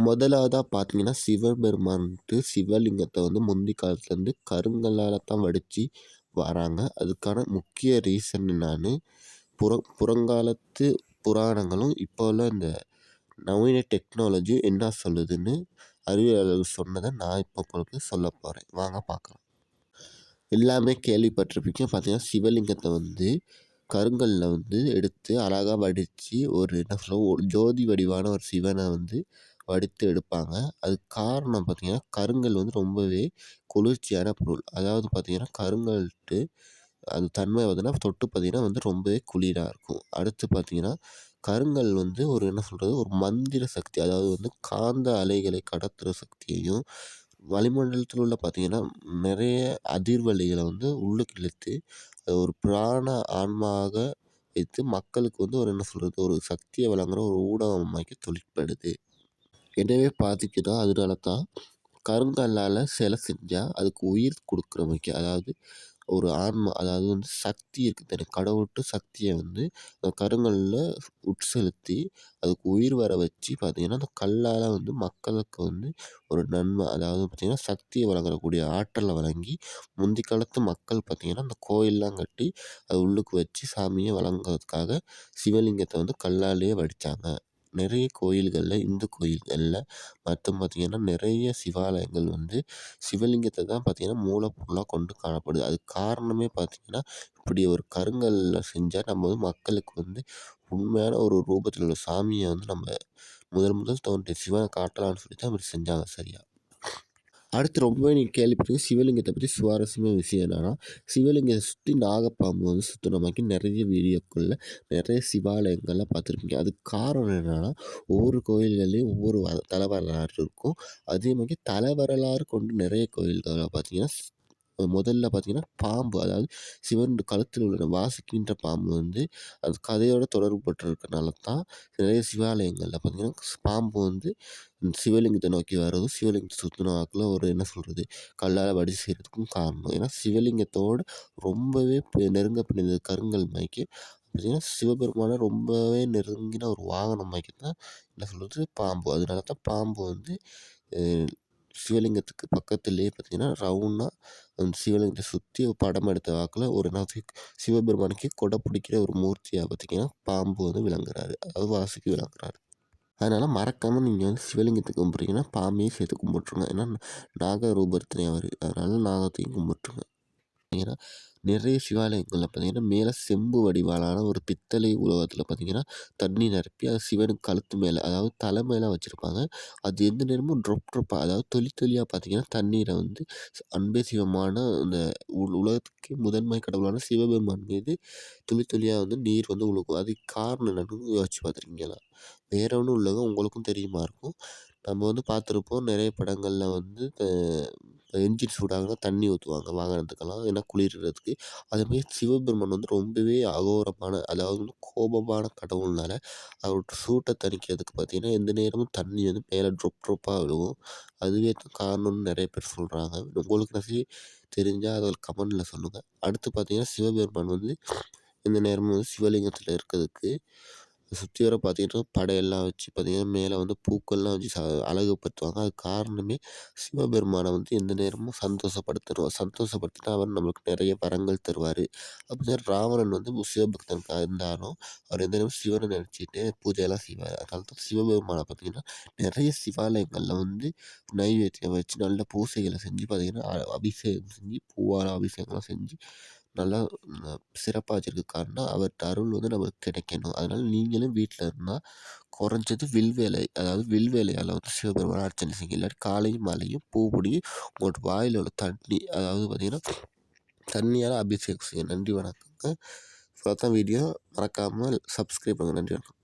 முதலாவதாக பார்த்தீங்கன்னா சிவபெருமான் வந்துட்டு சிவலிங்கத்தை வந்து முந்தி காலத்துலேருந்து கருங்கல்லால் தான் வடித்து வராங்க. அதுக்கான முக்கிய ரீசன் என்னான்னு புற புறங்காலத்து புராணங்களும் இப்போ உள்ள இந்த நவீன டெக்னாலஜி என்ன சொல்லுதுன்னு அறிவியலாளர்கள் சொன்னதை நான் இப்போ உங்களுக்கு சொல்ல போகிறேன் வாங்க பார்க்கலாம் எல்லாமே கேள்விப்பட்டிருப்பீங்க. பார்த்தீங்கன்னா சிவலிங்கத்தை வந்து கருங்கல்லில் வந்து எடுத்து அழகாக வடித்து ஒரு என்ன சொல்ல ஒரு ஜோதி வடிவான ஒரு சிவனை வந்து வடித்து எடுப்பாங்க. அதுக்கு காரணம் பார்த்திங்கன்னா கருங்கல் வந்து ரொம்பவே குளிர்ச்சியான பொருள். அதாவது பார்த்திங்கன்னா கருங்கல்ட்டு அது தன்மை பார்த்தீங்கன்னா தொட்டு பார்த்திங்கன்னா வந்து ரொம்பவே குளிராக இருக்கும். அடுத்து பார்த்திங்கன்னா கருங்கல் வந்து ஒரு என்ன சொல்கிறது ஒரு மந்திர சக்தி. அதாவது வந்து காந்த அலைகளை கடத்துகிற சக்தியையும் வளிமண்டலத்தில் உள்ள பார்த்திங்கன்னா நிறைய அதிர்வலைகளை வந்து உள்ளுக்கு இழுத்து அது ஒரு பிராண ஆன்மாக வைத்து மக்களுக்கு வந்து ஒரு என்ன சொல்கிறது ஒரு சக்தியை வழங்குகிற ஒரு ஊடகமாக்கி தொழிற்படுது. எனவே பாதிக்குதோ அதனால தான் கருங்கல்லால் சிலை செஞ்சால் அதுக்கு உயிர் கொடுக்குற மாதிரி அதாவது ஒரு ஆன்மா அதாவது வந்து சக்தி இருக்குது தெரியும் கடவுட்டு சக்தியை வந்து அந்த கருங்கல்லில் உட்செலுத்தி அதுக்கு உயிர் வர வச்சு பார்த்திங்கன்னா அந்த கல்லால் வந்து மக்களுக்கு வந்து ஒரு நன்மை அதாவது பார்த்திங்கன்னா சக்தியை வழங்கக்கூடிய ஆற்றலை வழங்கி முந்தி காலத்து மக்கள் பார்த்திங்கன்னா அந்த கோயிலெலாம் கட்டி அது உள்ளுக்கு வச்சு சாமியை வழங்குறதுக்காக சிவலிங்கத்தை வந்து கல்லாலேயே வடித்தாங்க நிறைய கோயில்களில் இந்து கோயில்களில் மற்றும் பார்த்திங்கன்னா நிறைய சிவாலயங்கள் வந்து சிவலிங்கத்தை தான் பார்த்திங்கன்னா மூலப்பொருளாக கொண்டு காணப்படுது. அதுக்கு காரணமே பார்த்திங்கன்னா இப்படி ஒரு கருங்கல்லில் செஞ்சால் நம்ம வந்து மக்களுக்கு வந்து உண்மையான ஒரு ரூபத்தில் உள்ள சாமியை வந்து நம்ம முதல் முதல் தோன்றிய சிவனை காட்டலாம்னு சொல்லி தான் அப்படி செஞ்சாங்க சரியாக அடுத்து ரொம்பவே நீங்கள் கேள்விப்பட்டீங்க சிவலிங்கத்தை பற்றி சுவாரஸ்யமான விஷயம் என்னென்னா சிவலிங்கத்தை சுற்றி நாகப்பாம்பு வந்து சுற்றின மாதிரி நிறைய வீடியோக்களில் நிறைய சிவாலயங்கள்லாம் பார்த்துருப்பீங்க. அதுக்கு காரணம் என்னென்னா ஒவ்வொரு கோயில்கள்லேயும் ஒவ்வொரு வ தல வரலாறு இருக்கும். அதே மாதிரி தல வரலாறு கொண்டு நிறைய கோயில்களை பார்த்தீங்கன்னா முதல்ல பார்த்தீங்கன்னா பாம்பு. அதாவது சிவன் கழுத்தில் உள்ள வாசிக்கின்ற பாம்பு வந்து அது கதையோட தொடர்புபட்டிருக்கனால தான் நிறைய சிவாலயங்களில் பார்த்திங்கன்னா பாம்பு வந்து சிவலிங்கத்தை நோக்கி வர்றதும் சிவலிங்கத்தை சுற்றின வாக்கில் ஒரு என்ன சொல்கிறது கல்லால் வடி செய்கிறதுக்கும் காரணம். ஏன்னா சிவலிங்கத்தோடு ரொம்பவே நெருங்க பிணைந்தது கருங்கல் மைக்கு பார்த்திங்கன்னா சிவபெருமானை ரொம்பவே நெருங்கின ஒரு வாகனம் மைக்கு தான் என்ன சொல்கிறது பாம்பு. அதனால தான் பாம்பு வந்து சிவலிங்கத்துக்கு பக்கத்துலேயே பார்த்திங்கன்னா ரவுண்டாக சிவலிங்கத்தை சுற்றி படம் எடுத்த வாக்கில் ஒரு நாசி சிவபெருமானுக்கு கொடை பிடிக்கிற ஒரு மூர்த்தியாக பார்த்திங்கன்னா பாம்பு வந்து விளங்குறாரு. அதாவது வாசுகி விளங்குறாரு. அதனால் மறக்காமல் நீங்கள் வந்து சிவலிங்கத்தை கும்பிட்றீங்கன்னா பாம்பையும் சேர்த்து கும்பிட்ருங்க ஏன்னா நாக ரூபர்த்தனை அவர் அதனால் நாகத்தையும் கும்பிட்ருங்க பார்த்திங்கன்னா நிறைய சிவாலயங்களில் பார்த்தீங்கன்னா மேலே செம்பு வடிவாலான ஒரு பித்தளை உலகத்தில் பார்த்தீங்கன்னா தண்ணி நிரப்பி அது சிவனுக்கு கழுத்து மேலே அதாவது தலை மேலே வச்சுருப்பாங்க. அது எந்த நேரமும் ட்ரொப் ட்ரொப்பாக அதாவது தொளி தொளியாக பார்த்தீங்கன்னா தண்ணீரை வந்து அன்பே சிவமான அந்த உலகத்துக்கே முதன்மை கடவுளான சிவபெருமான் மீது துளி துளியாக வந்து நீர் வந்து உழுகும் அதுக்கு காரணம் என்னன்னு யோசிச்சு பார்த்துருக்கீங்களா? வேற ஒன்றும் இல்லைங்க. உங்களுக்கும் தெரியுமா இருக்கும். நம்ம வந்து பார்த்துருப்போம் நிறைய படங்களில் வந்து என்ஜின் சூடாகுனா தண்ணி ஊற்றுவாங்க வாகனத்துக்கெல்லாம். ஏன்னா குளிர்றதுக்கு. அதேமாரி சிவபெருமான் வந்து ரொம்பவே அகோரமான அதாவது வந்து கோபமான கடவுள்னால அவரோட சூட்டை தணிக்கிறதுக்கு பார்த்தீங்கன்னா எந்த நேரமும் தண்ணி வந்து மேலே ட்ரொப் ட்ரொப்பாக விழுகும் அதுவே காரணம்னு நிறைய பேர் சொல்கிறாங்க உங்களுக்கு நிறைய தெரிஞ்சால் அதை கமெண்டில் சொல்லுங்கள் அடுத்து பார்த்தீங்கன்னா சிவபெருமான் வந்து எந்த நேரமும் வந்து சிவலிங்கத்தில் இருக்கிறதுக்கு சுற்றி வர பார்த்தீங்கன்னா படையெல்லாம் வச்சு பார்த்தீங்கன்னா மேலே வந்து பூக்கள்லாம் வச்சு ச அழகுபடுத்துவாங்க. அதுக்கு காரணமே சிவபெருமானை வந்து எந்த நேரமும் சந்தோஷப்படுத்தணும். சந்தோஷப்படுத்தினா அவர் நம்மளுக்கு நிறைய வரங்கள் தருவார். அப்படி ராவணன் வந்து சிவபக்தனுக்காக இருந்தாலும் அவர் எந்த நேரமும் சிவனை நினச்சிட்டு பூஜையெல்லாம் செய்வார். அதனால தான் சிவபெருமானை பார்த்தீங்கன்னா நிறைய சிவாலயங்களில் வந்து நைவேத்தியம் வச்சு நல்ல பூஜைகளை செஞ்சு பார்த்தீங்கன்னா அபிஷேகம் செஞ்சு பூவால் அபிஷேகம்லாம் செஞ்சு நல்லா சிறப்பாக வச்சுருக்க காரணம் அவர்கிட்ட அருள் வந்து நமக்கு கிடைக்கணும். அதனால் நீங்களும் வீட்டில் இருந்தால் குறைஞ்சது வில்வேலை அதாவது வில்வேலையால் வந்து சிவபெருமான அர்ச்சனை செய்யுங்க. இல்லாட்டி காலையும் மாலையும் பூ பிடி உங்களோட வாயில் உள்ள தண்ணி அதாவது பார்த்திங்கன்னா தண்ணியால் அபிஷேகம் செய்யுங்க. நன்றி வணக்கங்க. இப்போ தான் வீடியோ. மறக்காமல் சப்ஸ்கிரைப் பண்ணுங்கள் நன்றி வணக்கம்.